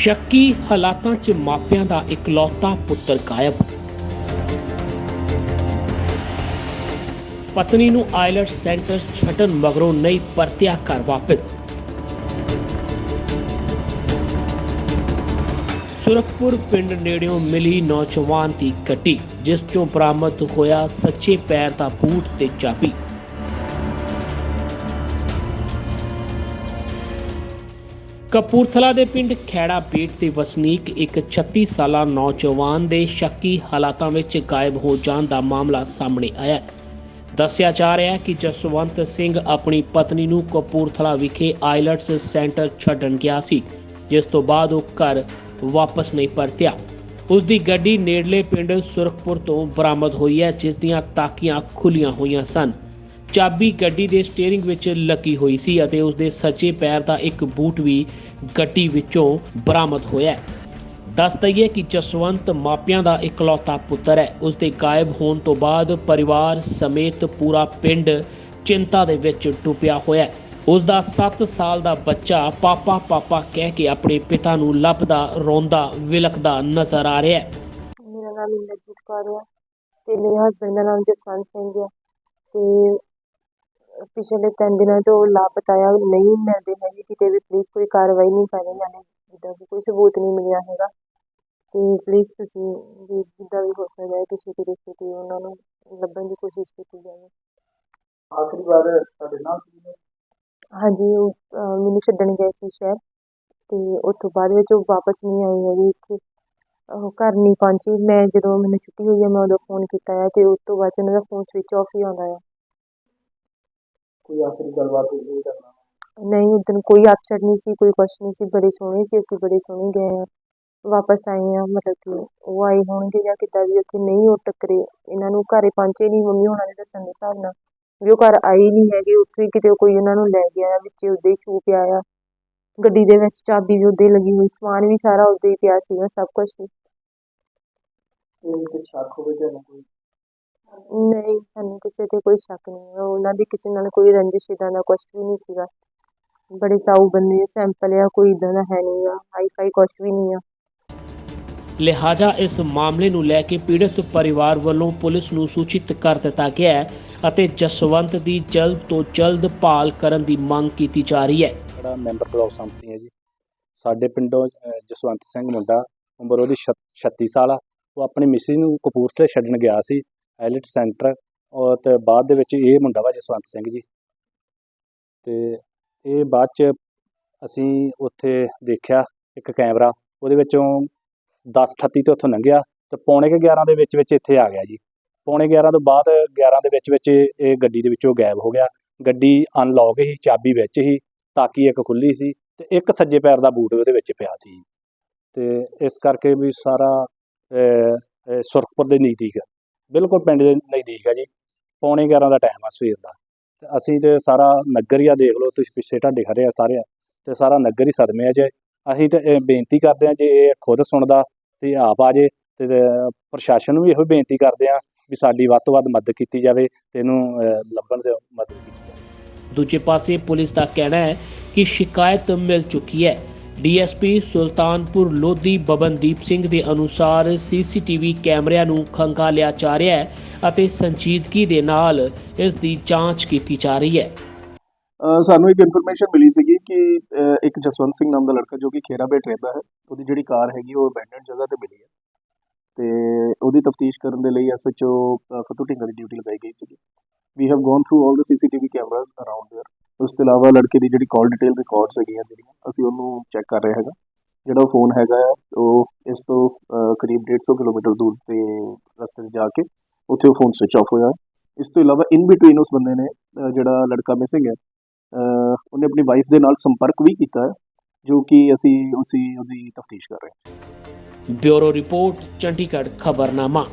ਸ਼ੱਕੀ ਹਾਲਾਤਾਂ 'ਚ ਮਾਪਿਆਂ ਦਾ ਇਕਲੌਤਾ ਪੁੱਤਰ ਗਾਇਬ। ਪਤਨੀ ਨੂੰ ਆਈਲੈਟਸ ਸੈਂਟਰ ਛੱਡਣ ਮਗਰੋਂ ਨਹੀਂ ਪਰਤਿਆ ਘਰ ਵਾਪਸ। ਸੁਰਖਪੁਰ ਪਿੰਡ ਨੇੜਿਓਂ ਮਿਲੀ ਨੌਜਵਾਨ ਦੀ ਗੱਡੀ, ਜਿਸ ਚੋਂ ਬਰਾਮਦ ਹੋਇਆ ਸੱਚੇ ਪੈਰ ਦਾ ਬੂਟ ਤੇ ਚਾਬੀ। ਕਪੂਰਥਲਾ ਦੇ ਪਿੰਡ ਖੈੜਾ ਬੇਟ ਦੇ ਵਸਨੀਕ ਇੱਕ 36 ਸਾਲਾ ਨੌਜਵਾਨ ਦੇ ਸ਼ੱਕੀ ਹਾਲਾਤਾਂ ਵਿੱਚ ਗਾਇਬ ਹੋ ਜਾਣ ਦਾ ਮਾਮਲਾ ਸਾਹਮਣੇ ਆਇਆ ਹੈ। ਦੱਸਿਆ ਜਾ ਰਿਹਾ ਹੈ ਕਿ ਜਸਵੰਤ ਸਿੰਘ ਆਪਣੀ ਪਤਨੀ ਨੂੰ ਕਪੂਰਥਲਾ ਵਿਖੇ ਆਈਲਟਸ ਸੈਂਟਰ ਛੱਡਣ ਗਿਆ ਸੀ, ਜਿਸ ਤੋਂ ਬਾਅਦ ਉਹ ਘਰ ਵਾਪਸ ਨਹੀਂ ਪਰਤਿਆ। ਉਸ ਦੀ ਗੱਡੀ ਨੇੜਲੇ ਪਿੰਡ ਸੁਰਖਪੁਰ ਤੋਂ ਬਰਾਮਦ ਹੋਈ ਹੈ, ਜਿਸ ਦੀਆਂ ਤਾਕੀਆਂ ਖੁੱਲੀਆਂ ਹੋਈਆਂ ਸਨ। ਚਾਬੀ ਗੱਡੀ ਦੇ ਸਟੀਅਰਿੰਗ ਵਿੱਚ ਲੱਗੀ ਹੋਈ ਸੀ ਅਤੇ ਉਸ ਦੇ ਸੱਜੇ ਪੈਰ ਦਾ ਇੱਕ ਬੂਟ ਵੀ ਗੱਡੀ ਵਿੱਚੋਂ ਬਰਾਮਦ ਹੋਇਆ ਹੈ। ਦੱਸ ਦਈਏ ਕਿ ਜਸਵੰਤ ਮਾਪਿਆਂ ਦਾ ਇਕਲੌਤਾ ਪੁੱਤਰ ਹੈ। ਉਸ ਦੇ ਗਾਇਬ ਹੋਣ ਤੋਂ ਬਾਅਦ ਪਰਿਵਾਰ ਸਮੇਤ ਪੂਰਾ ਪਿੰਡ ਚਿੰਤਾ ਦੇ ਵਿੱਚ ਡੁੱਬਿਆ ਹੋਇਆ ਹੈ। ਉਸ ਦਾ 7 ਸਾਲ ਦਾ ਬੱਚਾ ਪਾਪਾ ਪਾਪਾ ਕਹਿ ਕੇ ਆਪਣੇ ਪਿਤਾ ਨੂੰ ਲੱਭਦਾ, ਰੋਂਦਾ ਵਿਲਕਦਾ ਨਜ਼ਰ ਆ ਰਿਹਾ ਹੈ। ਮੇਰਾ ਨਾਮ ਇੰਦਰਜੀਤ ਕੌਰ ਹੈ ਤੇ ਮੇਰੇ ਹਸਬੰਡ ਦਾ ਨਾਮ ਜਸਵੰਤ ਸਿੰਘ ਹੈ ਤੇ ਪਿਛਲੇ ਤਿੰਨ ਦਿਨਾਂ ਤੋਂ ਲਾਪਤਾ ਆ ਨਹੀਂ ਮਿਲਦੇ ਹੈਗੇ ਕਿਤੇ ਵੀ ਪੁਲਿਸ ਕੋਈ ਕਾਰਵਾਈ ਨਹੀਂ ਕਰ ਰਹੀ ਨਾਲੇ ਜਿੱਦਾਂ ਕਿ ਕੋਈ ਸਬੂਤ ਨਹੀਂ ਮਿਲਿਆ ਹੈਗਾ। ਤੇ ਪਲੀਜ਼ ਤੁਸੀਂ ਵੀ ਜਿੱਦਾਂ ਵੀ ਹੋ ਸਕਦਾ ਹੈ ਕਿਸੇ ਤਰੀਕੇ ਤੇ ਉਹਨਾਂ ਨੂੰ ਲੱਭਣ ਦੀ ਕੋਸ਼ਿਸ਼ ਕੀਤੀ ਜਾਵੇ। ਆਖਰੀ ਵਾਰ ਤੁਹਾਡੇ ਨਾਲ ਸੀ ਹਾਂਜੀ ਉਹ ਅਹ, ਮੈਨੂੰ ਛੱਡਣ ਗਏ ਸੀ ਸ਼ਹਿਰ ਤੇ ਉਸ ਤੋਂ ਬਾਅਦ ਵਿੱਚ ਉਹ ਵਾਪਸ ਨਹੀਂ ਆਏ ਹੈਗੇ ਇੱਥੇ। ਉਹ ਘਰ ਨਹੀਂ ਪਹੁੰਚੇ। ਮੈਂ ਜਦੋਂ ਮੈਨੂੰ ਛੁੱਟੀ ਹੋਈ ਹੈ ਮੈਂ ਉਦੋਂ ਫੋਨ ਕੀਤਾ ਹੈ ਤੇ ਉਸ ਤੋਂ ਬਾਅਦ 'ਚ ਉਹਨਾਂ ਦਾ ਫੋਨ ਸਵਿਚ ਆਫ ਹੀ ਆਉਂਦਾ ਹੈ ਕੋਈ ਆਖਰੀ ਗੱਲਬਾਤ ਹੋਈ ਹੈ ਕਰਨਾ ਨਹੀਂ ਉਦੋਂ ਕੋਈ ਅਪਸੈਟ ਨਹੀਂ ਸੀ ਕੋਈ ਕੁਛ ਨਹੀਂ ਸੀ ਬੜੇ ਸੋਹਣੇ ਸੀ ਅਸੀਂ ਬੜੇ ਸੋਹਣੇ ਗਏ ਹਾਂ। ਵਾਪਸ ਆਏ ਹਾਂ ਮਤਲਬ ਕਿ ਉਹ ਆਏ ਹੋਣਗੇ ਜਾਂ ਕਿੱਦਾਂ ਵੀ ਉੱਥੇ ਨਹੀਂ ਉਹ ਟੱਕਰੇ। ਇਹਨਾਂ ਨੂੰ ਘਰੇ ਪਹੁੰਚੇ ਨਹੀਂ ਮੰਮੀ ਹੋਣਾ ਦੇ ਦੱਸਣ ਦੇ ਹਿਸਾਬ ਨਾਲ। ਵੀ ਉਹ ਘਰ ਆਏ ਨਹੀਂ ਹੈਗੇ ਉੱਥੇ ਹੀ ਕਿਤੇ ਕੋਈ ਉਹਨਾਂ ਨੂੰ ਲੈ ਗਿਆ ਵਿੱਚ ਉਹਦੇ ਛੂ ਪਿਆ ਆ। ਗੱਡੀ ਦੇ ਵਿੱਚ ਚਾਬੀ ਵੀ ਉਹਦੇ ਲੱਗੀ ਹੋਈ ਸਮਾਨ ਵੀ ਸਾਰਾ ਉਹਦੇ ਹੀ ਪਿਆ ਸੀਗਾ ਸਭ ਕੁਝ ਇਹ ਤੇ ਸ਼ੱਕ ਹੋਵੇ ਤੁਹਾਨੂੰ ਕੋਈ। ਨਹੀਂ ਸਾਨੂੰ ਕਿਸੇ ਤੇ ਕੋਈ ਸ਼ੱਕ ਨਹੀਂ ਹੈ ਉਹਨਾਂ ਦੀ ਕਿਸੇ ਨਾਲ ਕੋਈ ਰੰਜਿਸ਼ ਇਦਾਂ ਦਾ ਕੁਝ ਵੀ ਨਹੀਂ ਸੀਗਾ। ਬੜੇ ਸਾਊ ਬੰਦੇ ਸੈਂਪਲ ਆ ਕੋਈ ਇਦਾਂ ਦਾ ਹੈ ਨਹੀਂ ਆ ਹਾਈ ਫਾਈ ਕੁਝ ਵੀ ਨਹੀਂ ਆ। ਲਿਹਾਜ਼ਾ ਇਸ ਮਾਮਲੇ ਨੂੰ ਲੈ ਕੇ ਪੀੜਤ ਪਰਿਵਾਰ ਵੱਲੋਂ ਪੁਲਿਸ ਨੂੰ ਸੂਚਿਤ ਕਰ ਦਿੱਤਾ ਗਿਆ ਹੈ ਅਤੇ ਜਸਵੰਤ ਦੀ ਜਲਦ ਤੋਂ ਜਲਦ ਭਾਲ ਕਰਨ ਦੀ ਮੰਗ ਕੀਤੀ ਜਾ ਰਹੀ ਹੈ। ਜਿਹੜਾ ਮੈਂਬਰ ਬਲਾਕ ਸੰਮਤੀ ਹੈ ਜੀ। ਸਾਡੇ ਪਿੰਡੋਂ ਅਹ, ਜਸਵੰਤ ਸਿੰਘ ਮੁੰਡਾ ਉਮਰ ਉਹਦੀ ਛ- 36 ਸਾਲ ਆ। ਉਹ ਆਪਣੀ ਮਿਸਿਸ ਨੂੰ ਕਪੂਰਥਲੇ ਛੱਡਣ ਗਿਆ ਸੀ। ਆਈਲਟ ਸੈਂਟਰ, ਔਰ ਤੇ ਬਾਅਦ ਦੇ ਵਿੱਚ ਇਹ ਮੁੰਡਾ ਵਾ ਜਸਵੰਤ ਸਿੰਘ ਜੀ। ਤੇ ਇਹ ਬਾਅਦ ਚ ਅਸੀਂ ਉੱਥੇ ਦੇਖਿਆ ਇੱਕ ਕੈਮਰਾ, ਉਹਦੇ ਵਿੱਚੋਂ 10:38 ਤੇ ਉੱਥੋਂ ਲੰਘਿਆ ਤੇ ਪੌਣੇ ਕੁ 11 ਦੇ ਵਿੱਚ ਵਿੱਚ ਇੱਥੇ ਆ ਗਿਆ ਜੀ। ਪੌਣੇ 11 ਤੋਂ ਬਾਅਦ 11 ਦੇ ਵਿੱਚ ਵਿੱਚ ਇਹ ਗੱਡੀ ਦੇ ਵਿੱਚੋਂ ਗਾਇਬ ਹੋ ਗਿਆ। ਗੱਡੀ ਅਨਲੌਕ ਹੀ, ਚਾਬੀ ਵਿੱਚ ਹੀ, ਤਾਕੀ ਇੱਕ ਖੁੱਲੀ ਸੀ ਤੇ ਇੱਕ ਸੱਜੇ ਪੈਰ ਦਾ ਬੂਟ ਉਹਦੇ ਵਿੱਚ ਪਿਆ ਸੀ। ਤੇ ਇਸ ਕਰਕੇ ਵੀ ਸਾਰਾ ਸੁਰਖਪੁਰ ਦੇ ਨਜ਼ਦੀਕ ਬਿਲਕੁਲ ਪਿੰਡ ਦੇ ਨਜ਼ਦੀਕ ਹੈ ਜੀ। ਪੌਣੇ 11 ਦਾ ਟਾਈਮ ਆ ਸਵੇਰ ਦਾ। ਤੇ ਅਸੀਂ ਤੇ ਸਾਰਾ ਨਗਰ ਹੀ ਆ, ਦੇਖ ਲਓ ਤੁਸੀਂ ਪਿੱਛੇ ਢਾਡੇ ਖੜੇ ਆ ਸਾਰੇ। ਤੇ ਸਾਰਾ ਨਗਰ ਹੀ ਸਦਮੇ ਆ ਜੇ। ਅਸੀਂ ਤੇ ਇਹ ਬੇਨਤੀ ਕਰਦੇ ਆ ਜੇ ਇਹ ਖੁਦ ਸੁਣਦਾ ਤੇ ਆਪ ਆ ਜੇ ਤੇ ਪ੍ਰਸ਼ਾਸਨ ਨੂੰ ਵੀ ਇਹੋ ਬੇਨਤੀ ਕਰਦੇ ਆ ਵੀ ਸਾਡੀ ਵੱਧ ਤੋਂ ਵੱਧ ਮਦਦ ਕੀਤੀ ਜਾਵੇ ਤੇ ਇਹਨੂੰ ਲੱਭਣ ਦੇ ਮਦਦ ਕੀਤੀ ਜਾਵੇ। ਦੂਜੇ ਪਾਸੇ ਪੁਲਿਸ ਦਾ ਕਹਿਣਾ ਹੈ ਕਿ ਸ਼ਿਕਾਇਤ ਮਿਲ ਚੁੱਕੀ ਹੈ। ਡੀਐਸਪੀ ਸੁਲਤਾਨਪੁਰ ਲੋਧੀ ਬਬਨਦੀਪ ਸਿੰਘ ਦੇ ਅਨੁਸਾਰ ਸੀਸੀਟੀਵੀ ਕੈਮਰਿਆਂ ਨੂੰ ਖੰਗਾਲਿਆ ਜਾ ਰਿਹਾ ਹੈ ਅਤੇ ਸੰਜੀਦਗੀ ਦੇ ਨਾਲ ਇਸ ਦੀ ਜਾਂਚ ਕੀਤੀ ਜਾ ਰਹੀ ਹੈ ਅ, ਸਾਨੂੰ ਇੱਕ ਇਨਫੋਰਮੇਸ਼ਨ ਮਿਲੀ ਸੀਗੀ ਕਿ ਅ, ਇੱਕ ਜਸਵੰਤ ਸਿੰਘ ਨਾਮ ਦਾ ਲੜਕਾ ਜੋ ਕਿ ਖੇਰਾ ਬੇਟ ਰਹਿੰਦਾ ਹੈ ਉਹਦੀ ਜਿਹੜੀ ਕਾਰ ਹੈਗੀ ਉਹ ਅਬੈਂਡਨਡ ਜਗ੍ਹਾ ਤੇ ਮਿਲੀ ਹੈ ਤੇ ਉਹਦੀ ਤਫਤੀਸ਼ ਕਰਨ ਦੇ ਲਈ ਐਸਐਚਓ ਫਤੂ ਢਿੰਗਾ ਦੀ ਡਿਊਟੀ ਲਗਾਈ ਗਈ ਸੀਗੀ we have gone through all the CCTV cameras around there ਉਸ ਤੋਂ ਇਲਾਵਾ ਲੜਕੇ ਦੀ ਜਿਹੜੀ ਕਾਲ ਡਿਟੇਲ ਰਿਕਾਰਡਸ ਹੈਗੀਆਂ ਜਿਹੜੀਆਂ ਅਸੀਂ ਉਹਨੂੰ ਚੈੱਕ ਕਰ ਰਹੇ ਹੈਗਾ। ਜਿਹੜਾ ਫੋਨ ਹੈਗਾ ਉਹ ਇਸ ਤੋਂ ਅ, ਕਰੀਬ 150 ਕਿਲੋਮੀਟਰ ਦੂਰ ਤੇ ਰਸਤੇ 'ਤੇ ਜਾ ਕੇ ਉੱਥੇ ਉਹ ਫੋਨ ਸਵਿਚ ਆਫ ਹੋਇਆ। ਇਸ ਤੋਂ ਇਲਾਵਾ ਇਨ ਬਿਟਵੀਨ ਉਸ ਬੰਦੇ ਨੇ ਜਿਹੜਾ ਲੜਕਾ ਮਿਸਿੰਗ ਹੈ ਉਹਨੇ ਆਪਣੀ ਵਾਈਫ ਦੇ ਨਾਲ ਸੰਪਰਕ ਵੀ ਕੀਤਾ ਹੈ ਜੋ ਕਿ ਅਸੀਂ ਉਸੇ ਉਹਦੀ ਤਫਤੀਸ਼ ਕਰ ਰਹੇ ਹਾਂ। Bureau report Chandigarh Khabarnama.